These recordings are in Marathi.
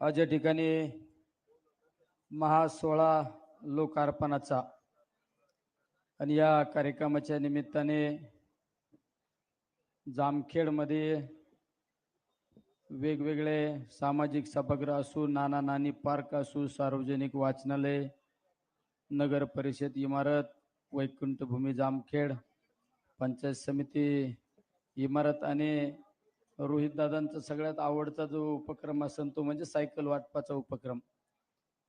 आज या ठिकाणी महासोळा लोकार्पणाचा आणि या कार्यक्रमाच्या निमित्ताने जामखेडमध्ये वेगवेगळे सामाजिक सभागृह असू नाना नानी पार्क असू सार्वजनिक वाचनालय नगर परिषद इमारत वैकुंठभूमी जामखेड पंचायत समिती इमारत आणि रोहितदादांचा सगळ्यात आवडता जो उपक्रम असेल तो म्हणजे सायकल वाटपाचा उपक्रम.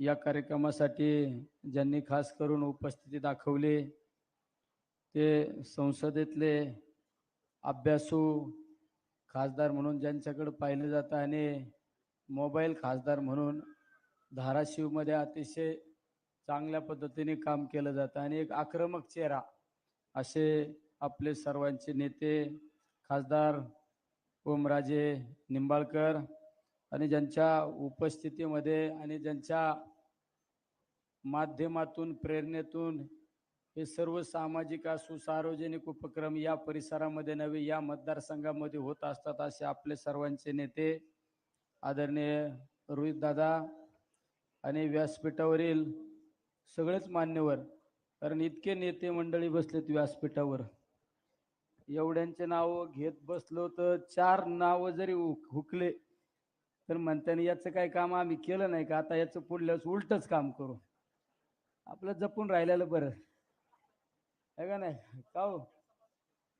या कार्यक्रमासाठी ज्यांनी खास करून उपस्थिती दाखवली ते संसदेतले अभ्यासू खासदार म्हणून ज्यांच्याकडे पाहिलं जातं आणि मोबाईल खासदार म्हणून धाराशिवमध्ये अतिशय चांगल्या पद्धतीने काम केलं जातं आणि एक आक्रमक चेहरा असे आपले सर्वांचे नेते खासदार ओमराजे निंबाळकर आणि ज्यांच्या उपस्थितीमध्ये आणि ज्यांच्या माध्यमातून प्रेरणेतून हे सर्व सामाजिक असू सार्वजनिक उपक्रम या परिसरामध्ये नव्हे या मतदारसंघामध्ये होत असतात असे आपले सर्वांचे नेते आदरणीय रोहितदादा आणि व्यासपीठावरील सगळेच मान्यवर. कारण इतके नेते मंडळी बसलेत व्यासपीठावर. एवढ्यांचे नाव घेत बसलो तर चार नावं जरी हुक- हुकले तर म्हणताना याचं काय काम आम्ही केलं नाही का? आता याचं पुढल्या उलटच काम करू. आपलं जपून राहिलेलं बरं. आहे का नाही? का हो?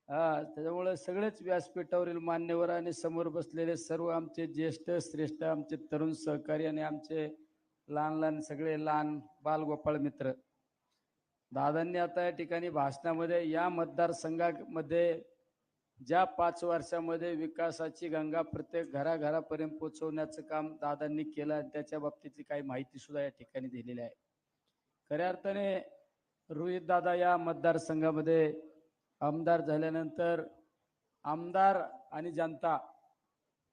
हा त्याच्यामुळे सगळेच व्यासपीठावरील मान्यवर आणि समोर बसलेले सर्व आमचे ज्येष्ठ श्रेष्ठ आमचे तरुण सहकारी आणि आमचे लहान लहान सगळे लहान बालगोपाळ मित्र. दादांनी आता या ठिकाणी भाषणामध्ये या मतदारसंघामध्ये ज्या पाच वर्षामध्ये विकासाची गंगा प्रत्येक घराघरापर्यंत पोचवण्याचं काम दादांनी केलं आणि त्याच्या बाबतीतली काही माहिती सुद्धा या ठिकाणी दिलेली आहे. खऱ्या अर्थाने रोहित दादा या मतदारसंघामध्ये आमदार झाल्यानंतर आमदार आणि जनता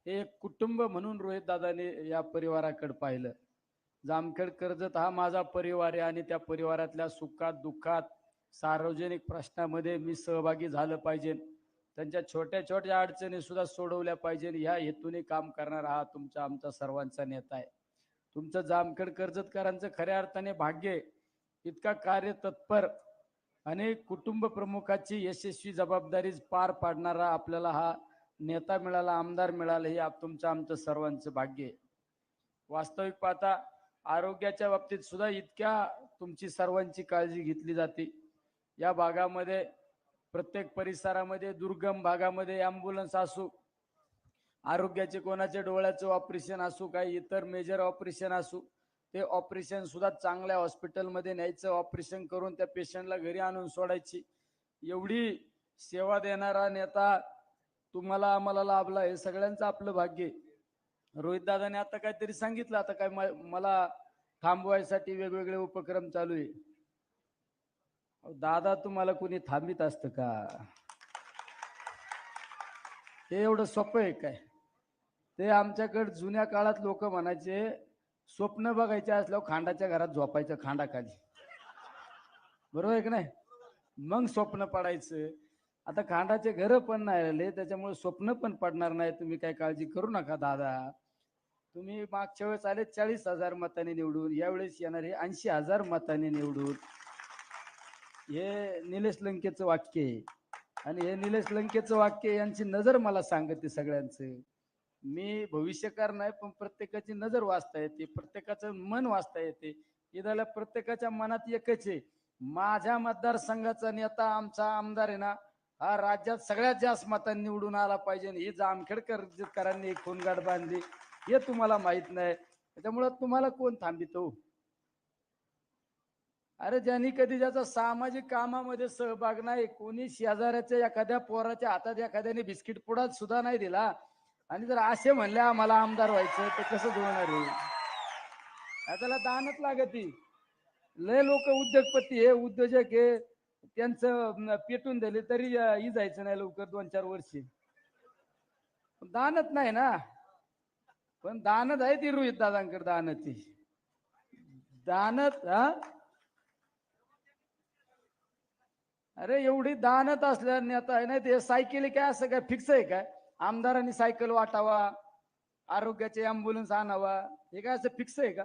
हे एक कुटुंब म्हणून रोहित दादाने या परिवाराकडे पाहिलं. जामखेड कर्जत हा माझा परिवार आहे आणि त्या परिवारातल्या सुखात दुःखात सार्वजनिक प्रश्नामध्ये मी सहभागी झालं पाहिजे. त्यांच्या छोट्या छोट्या अडचणी सुद्धा सोडवल्या पाहिजे. ह्या हेतूने काम करणारा हा तुमचा आमचा सर्वांचा नेता आहे. तुमचं जामखेड कर्जतकरांचं खऱ्या अर्थाने भाग्य आहे. इतका कार्य तत्पर आणि कुटुंब प्रमुखाची यशस्वी जबाबदारी पार पाडणारा आपल्याला हा नेता मिळाला आमदार मिळाला हे तुमचं आमचं सर्वांचं भाग्य आहे. वास्तविक पाहता आरोग्याच्या बाबतीत सुद्धा इतक्या तुमची सर्वांची काळजी घेतली जाते या भागामध्ये प्रत्येक परिसरामध्ये दुर्गम भागामध्ये ॲम्ब्युलन्स असू आरोग्याचे कोणाचे डोळ्याचं ऑपरेशन असू काही इतर मेजर ऑपरेशन असू ते ऑपरेशन सुद्धा चांगल्या हॉस्पिटलमध्ये न्यायचं ऑपरेशन करून त्या पेशंटला घरी आणून सोडायची एवढी सेवा देणारा नेता तुम्हाला आम्हाला लाभला हे सगळ्यांचं आपलं भाग्य आहे. रोहित दादाने आता काहीतरी सांगितलं. आता काय मला थांबवायसाठी वेगवेगळे उपक्रम चालू आहे. दादा तुम्हाला कुणी थांबित असतं का? हे एवढं सोपं आहे काय? ते आमच्याकडे जुन्या काळात लोक म्हणायचे स्वप्न बघायचे असल्यावर खांडाच्या घरात झोपायचं खांडाखाली. बरोबर आहे की नाही? मग स्वप्न पडायचं. आता खांडाचे घर पण नाही राहिले त्याच्यामुळे स्वप्न पण पडणार नाही. तुम्ही काय काळजी करू नका दादा. तुम्ही मागच्या वेळेस आले चाळीस हजार मताने निवडून यावेळेस येणार हे ऐंशी हजार मताने निवडून. हे निलेश लंकेचं वाक्य आहे. आणि हे निलेश लंकेचं वाक्य यांची नजर मला सांगते सगळ्यांचं. मी भविष्यकार नाही पण प्रत्येकाची नजर वाचता येते प्रत्येकाचं मन वाचता येते. इदाला प्रत्येकाच्या मनात एकच आहे माझ्या मतदारसंघाचा नेता आमचा आमदार आहे ना हा राज्यात सगळ्यात जास्त मतांनी निवडून आला पाहिजे. ही जामखेडकरांनी एक खूनगाठ बांधली. हे तुम्हाला माहीत नाही. त्याच्यामुळं तुम्हाला कोण थांबितो? अरे ज्यांनी कधी ज्याचा सामाजिक कामामध्ये सहभाग नाही कोणी शेजाऱ्याच्या एखाद्या पोराच्या हातात एखाद्याने बिस्किट पुडा सुद्धा नाही दिला. आणि जर असे म्हणले आम्हाला आमदार व्हायचं तर कसं जुळणार आहे त्याला दानच लागती. लय लोक उद्योगपती हे उद्योजक हे त्यांचं पेटून दिले तरी जायचं नाही लवकर दोन चार वर्षी. दानच नाही ना. पण दानच आहे ती रोहित दादांकडे दानती दानत हा? अरे एवढी दानत असल्याने आता आहे ना ते सायकल काय असं काय फिक्स आहे काय? आमदारांनी सायकल वाटावा आरोग्याचे अँब्युलन्स आणावा हे काय असं फिक्स आहे का?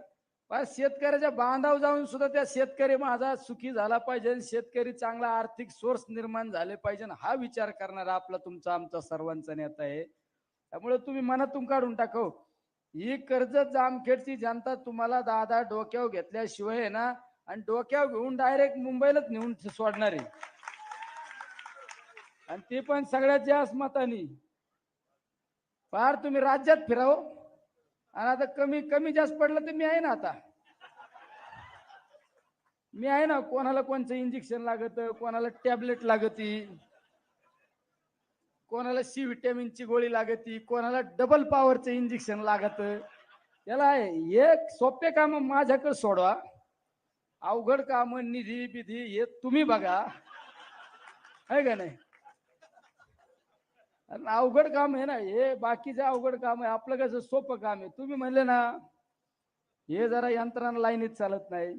पण शेतकऱ्याच्या बांधाव जाऊन सुद्धा त्या शेतकरी माझा सुखी झाला पाहिजे आणि शेतकरी चांगला आर्थिक सोर्स निर्माण झाले पाहिजे हा विचार करणारा आपला तुमचा आमचा सर्वांचा नेता आहे. त्यामुळे तुम्ही मनातून काढून टाकव हो. ही कर्जत जामखेडची जनता तुम्हाला दहा दहा डोक्यावर घेतल्याशिवाय आहे ना आणि डोक्यावर घेऊन डायरेक्ट मुंबईलाच नेऊन सोडणार आहे. आणि ते पण सगळ्यात जास्त मतानी. फार तुम्ही राज्यात फिराव. आणि आता कमी कमी जास्त पडलं तर मी आहे ना आता. मी आहे ना कोणाला कोणचं इंजेक्शन लागत कोणाला टॅबलेट लागती. कोणाला सी विटॅमिनची गोळी लागती कोणाला डबल पॉवरचं इंजेक्शन लागत. याला एक सोपे काम माझ्याकडे सोडवा. अवघड काम निधी बिधी हे तुम्ही बघा. आहे का नाही? आणि अवघड काम आहे ना हे बाकीचं अवघड काम आहे आपलं कसं सोपं काम आहे. तुम्ही म्हणले ना हे जरा यंत्रणा लाईनीत चालत नाही.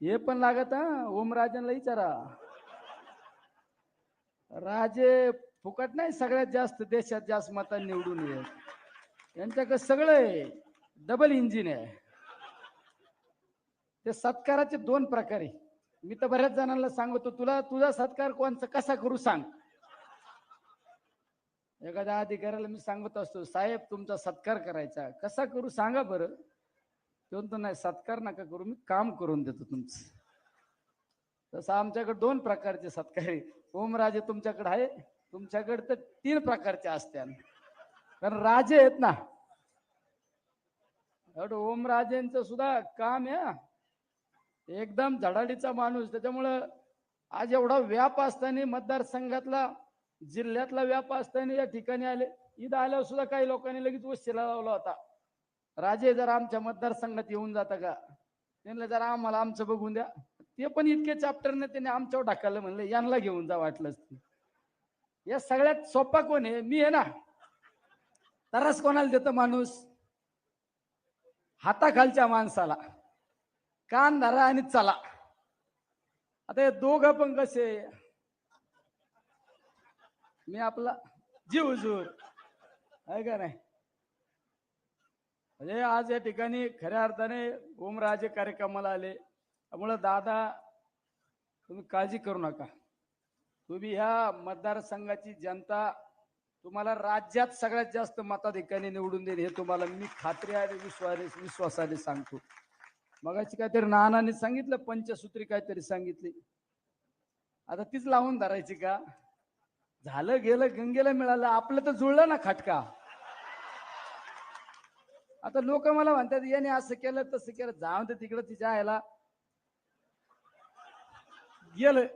हे पण लागत हा ओमराजांना विचारा. राजे फुकट नाही सगळ्यात जास्त देशात जास्त मतांनी निवडून येत यांच्याकडे सगळं आहे डबल इंजिन आहे. ते सत्काराचे दोन प्रकार आहे. मी तर बऱ्याच जणांना सांगतो तुला तुझा सत्कार कोणचा कसा करू सांग. एखाद्या अधिकाऱ्याला मी सांगत असतो साहेब तुमचा सत्कार करायचा कसा करू सांगा बरं. तो म्हणतो नाही सत्कार नका करू मी काम करून देतो तुमचं. तसं आमच्याकडे दोन प्रकारचे सत्कार आहे. ओमराजे तुमच्याकडे आहे. तुमच्याकडे तर तीन प्रकारचे असत्या कारण राजे आहेत ना. ओमराजेंच सुद्धा काम आहे एकदम झडाडीचा माणूस. त्याच्यामुळं आज एवढा व्याप असताना मतदारसंघातला जिल्ह्यातला व्याप असताना या ठिकाणी आले. इथं आल्यावर सुद्धा काही लोकांनी लगेच वस्तीला लावला होता. राजे जरा आमच्या मतदारसंघात येऊन जाता का? त्यांना जरा आम्हाला आमचं बघून द्या. ते पण इतके चॅप्टरने त्यांनी आमच्यावर ढकललं म्हणलं यांना घेऊन जा वाटलंच ते. या सगळ्यात सोपा कोण आहे? मी आहे ना. तरस कोणाला देतो माणूस? हाताखालच्या माणसाला. कान धरा आणि चला. आता हे दोघं पण कसे? मी आपला जीव जूर आहे का नाही? म्हणजे आज या ठिकाणी खऱ्या अर्थाने ओमराजे कार्यक्रमाला आले. त्यामुळं दादा तुम्ही काळजी करू नका. तुम्ही ह्या मतदारसंघाची जनता तुम्हाला राज्यात सगळ्यात जास्त मताधिकारी निवडून देईल हे तुम्हाला मी खात्री आणि विश्वाने विश्वासाने सांगतो. मगाशी काहीतरी नानाने सांगितलं पंचसूत्री काहीतरी सांगितली. आता तीच लावून धरायची का? झालं गेलं गंगेला मिळालं आपलं तर जुळलं ना खटका. आता लोक मला म्हणतात याने असं केलं तसं केलं. जाऊन दे तिकडं तिच्या आयला गेलं.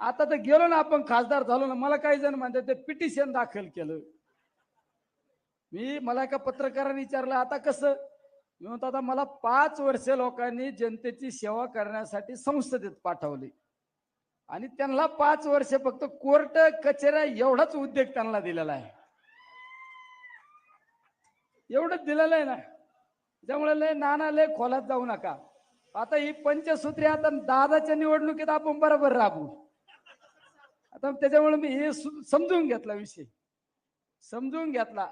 आता तर गेलो ना आपण खासदार झालो ना. मला काही जण म्हणतात ते पिटिशन दाखल केलं. मी मला एका पत्रकाराने विचारलं आता कसं? मी म्हणतो आता मला पाच वर्ष लोकांनी जनतेची सेवा करण्यासाठी संसदेत पाठवली. आणि त्यांना पाच वर्ष फक्त कोर्ट कचेऱ्या एवढाच उद्योग त्यांना दिलेला आहे. एवढंच दिलेलं आहे ना. त्यामुळे लय नाना लय खोलात जाऊ नका. आता ही पंचसूत्री आता दादाच्या निवडणुकीत आपण बरोबर राबू. आता त्याच्यामुळे मी हे समजून घेतला विषय. समजून घेतला.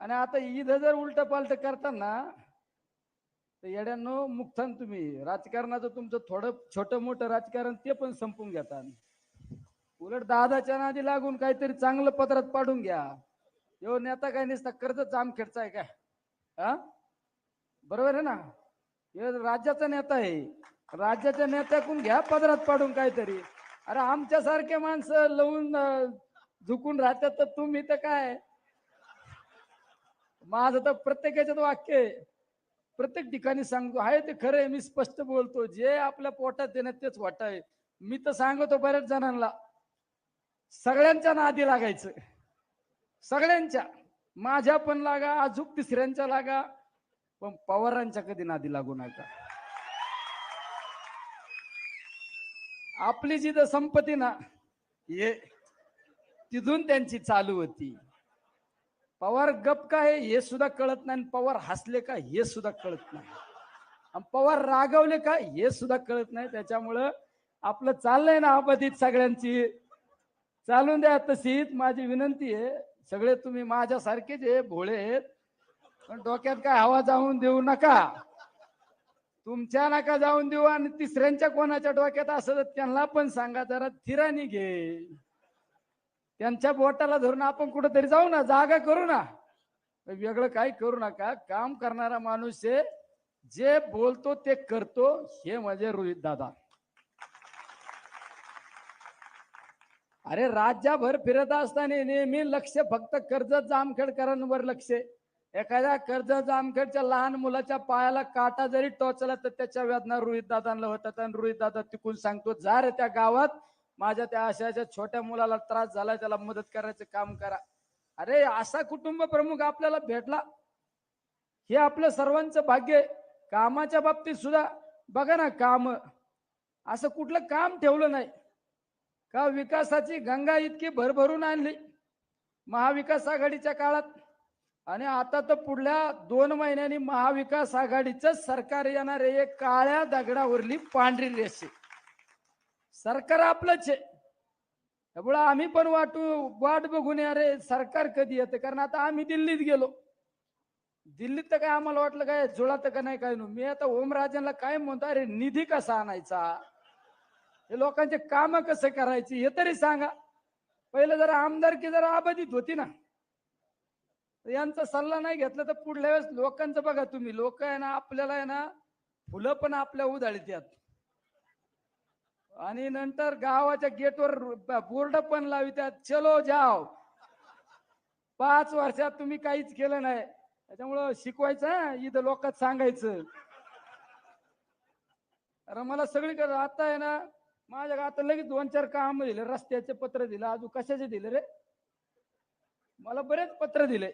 आणि आता इथं जर उलट पालट करताना तर येड्यांनो मुक्तान तुम्ही. राजकारणाचं तुमचं थोडं छोटं मोठं राजकारण ते पण संपून घेता. उलट दादाच्या नादी लागून काहीतरी चांगलं पत्रात पाडून घ्या. यो नेता काय नसता कर्ज जामखेडचा आहे का हा? बरोबर आहे ना? हे राज्याचा नेता आहे. राज्याच्या नेत्याकडून घ्या पदरात पाडून काहीतरी. अरे आमच्यासारखे माणसं लवून झुकून राहतात तर तुम्ही तर काय? माझं तर प्रत्येकाच्यात वाक्य आहे. प्रत्येक ठिकाणी सांगतो आहे ते खरं आहे मी स्पष्ट बोलतो. जे आपल्या पोटात देण्यात तेच वाट आहे. मी तर सांगतो बऱ्याच जणांना सगळ्यांच्या नादी लागायचं. सगळ्यांच्या. माझ्या पण लागा अजूक तिसऱ्यांच्या लागा. पण पवारांच्या कधी नादी लागू नका. आपली जी संपत्ती ना हे तिथून त्यांची चालू होती. पवार गप काय हे सुद्धा कळत नाही आणि पवार हसले का हे सुद्धा कळत नाही. आणि पवार रागवले का हे सुद्धा कळत नाही. त्याच्यामुळं आपलं चाललंय ना आपतीत सगळ्यांची. चालून द्या तशीच. माझी विनंती आहे सगळे तुम्ही माझ्यासारखेच आहे भोळे आहेत पण डोक्यात काय हवा जाऊन देऊ नका. तुमच्या नका जाऊन देऊ आणि तिसऱ्यांच्या कोणाच्या डोक्यात असं त्यांना पण सांगा जरा थिराणी घे. त्यांच्या बोटाला धरून आपण कुठेतरी जाऊ ना जागा करू ना. वेगळं काही करू नका. काम करणारा माणूस आहे. जे बोलतो ते करतो. हे म्हणजे रोहित दादा. अरे राज्यभर फिरत असताना नेहमी लक्ष फक्त कर्जत जामखेडकरांवर लक्ष आहे. एखाद्या कर्ज जामखेडच्या लहान मुलाच्या पायाला काटा जरी टोचला तर त्याच्या वेदना रोहित दादांना होतात. आणि रोहित दादा तिकून सांगतो जा रे त्या गावात माझ्या त्या अशाच्या छोट्या मुलाला त्रास झाला त्याला मदत करायचं काम करा. अरे असा कुटुंब प्रमुख आपल्याला भेटला. हे आपलं सर्वांचं भाग्य आहे. कामाच्या बाबतीत सुद्धा बघा ना काम. असं कुठलं काम ठेवलं नाही. का विकासाची गंगा इतकी भरभरून आणली? महाविकास आघाडीच्या काळात आणि आता तर पुढल्या दोन महिन्यांनी महाविकास आघाडीचं सरकार येणार आहे. एक काळ्या दगडावरली पांढरी रेषे. सरकार आपलंच आहे. त्यामुळे आम्ही पण वाटू वाट बघून अरे सरकार कधी येतं? कारण आता आम्ही दिल्लीत गेलो. दिल्लीत तर काय आम्हाला वाटलं काय जुळात का नाही काय मी आता ओमराजांना काय म्हणतो अरे निधी कसा आणायचा? हे लोकांचे काम कसं करायची हे तरी सांगा. पहिलं जरा आमदारकी जरा अबाधित होती ना. यांचा सल्ला नाही घेतला तर पुढल्या वेळेस लोकांचं बघा तुम्ही. लोक आहे ना आपल्याला आहे ना फुलं पण आपल्या उधाळीत यात आणि नंतर गावाच्या गेटवर बोर्ड पण लावितात. चलो जाव पाच वर्षात तुम्ही काहीच केलं नाही. त्याच्यामुळं शिकवायचं इथं लोकात सांगायचं. अरे मला सगळीकडे आता आहे ना माझ्या आता लगेच दोन चार काम दिले. रस्त्याचे पत्र दिलं अजून कशाचे दिले रे? मला बरेच पत्र दिले.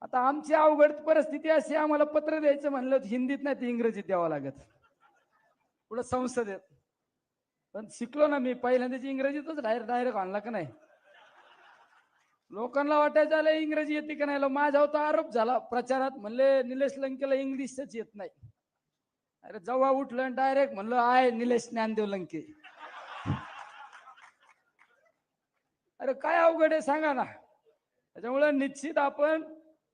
आता आमची अवघड परिस्थिती अशी आम्हाला पत्र द्यायचं म्हणलं हिंदीत नाही ते इंग्रजीत द्यावं लागत. पुढं संसदेत. पण शिकलो ना मी पहिल्यांदाच इंग्रजीतच डायरेक्ट डायरेक्ट आणला का नाही? लोकांना वाटायचं आलं इंग्रजी येते का नाही? माझा होता आरोप झाला. प्रचारात म्हणले निलेश लंकेला इंग्लिशच येत नाही. अरे जेव्हा उठलं डायरेक्ट म्हणलं आय निलेश ज्ञानदेव लंके. अरे काय अवघड आहे सांगा ना. त्याच्यामुळे निश्चित आपण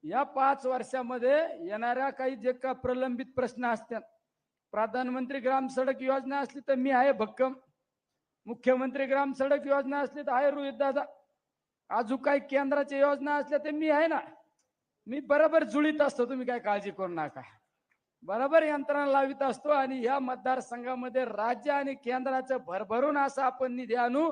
या पाच वर्षामध्ये येणाऱ्या काही जे का प्रलंबित प्रश्न असतात प्रधानमंत्री ग्राम सडक योजना असली तर मी आहे भक्कम मुख्यमंत्री ग्राम सडक योजना असली तर आहे रोहित दादा अजून काही केंद्राच्या योजना असल्या तर मी आहे ना मी बरोबर जुळीत असतो तुम्ही काय काळजी करू नका. बरोबर यंत्रणा लावित असतो आणि या मतदारसंघामध्ये राज्य आणि केंद्राचं भरभरून असं आपण निधी आणू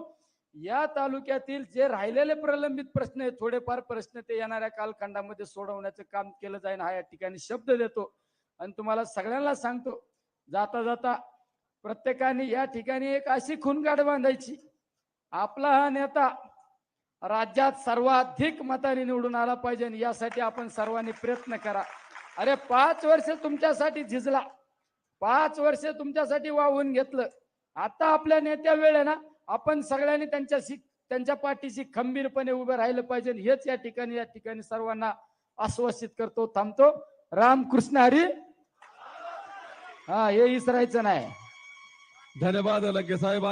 या तालुक्यातील जे राहिलेले प्रलंबित प्रश्न आहेत थोडेफार प्रश्न ते येणाऱ्या कालखंडामध्ये सोडवण्याचं काम केलं जाईल हा या ठिकाणी शब्द देतो. आणि तुम्हाला सगळ्यांना सांगतो जाता जाता प्रत्येकाने या ठिकाणी एक अशी खूनगाड बांधायची. आपला हा नेता राज्यात सर्वाधिक मताने निवडून आला पाहिजे आणि यासाठी आपण सर्वांनी प्रयत्न करा. अरे पाच वर्ष तुमच्यासाठी झिजला. पाच वर्ष तुमच्यासाठी वाहून घेतलं. आता आपल्या नेत्या वेळ आहे ना? आपण सगळ्यांनी त्यांच्याशी त्यांच्या पाठीशी खंबीरपणे उभे राहिलं पाहिजे. हेच या ठिकाणी या ठिकाणी सर्वांना आश्वासित करतो थांबतो. रामकृष्ण हरी. हा हे इसरायचं नाही. धन्यवाद लगे साहेबांनी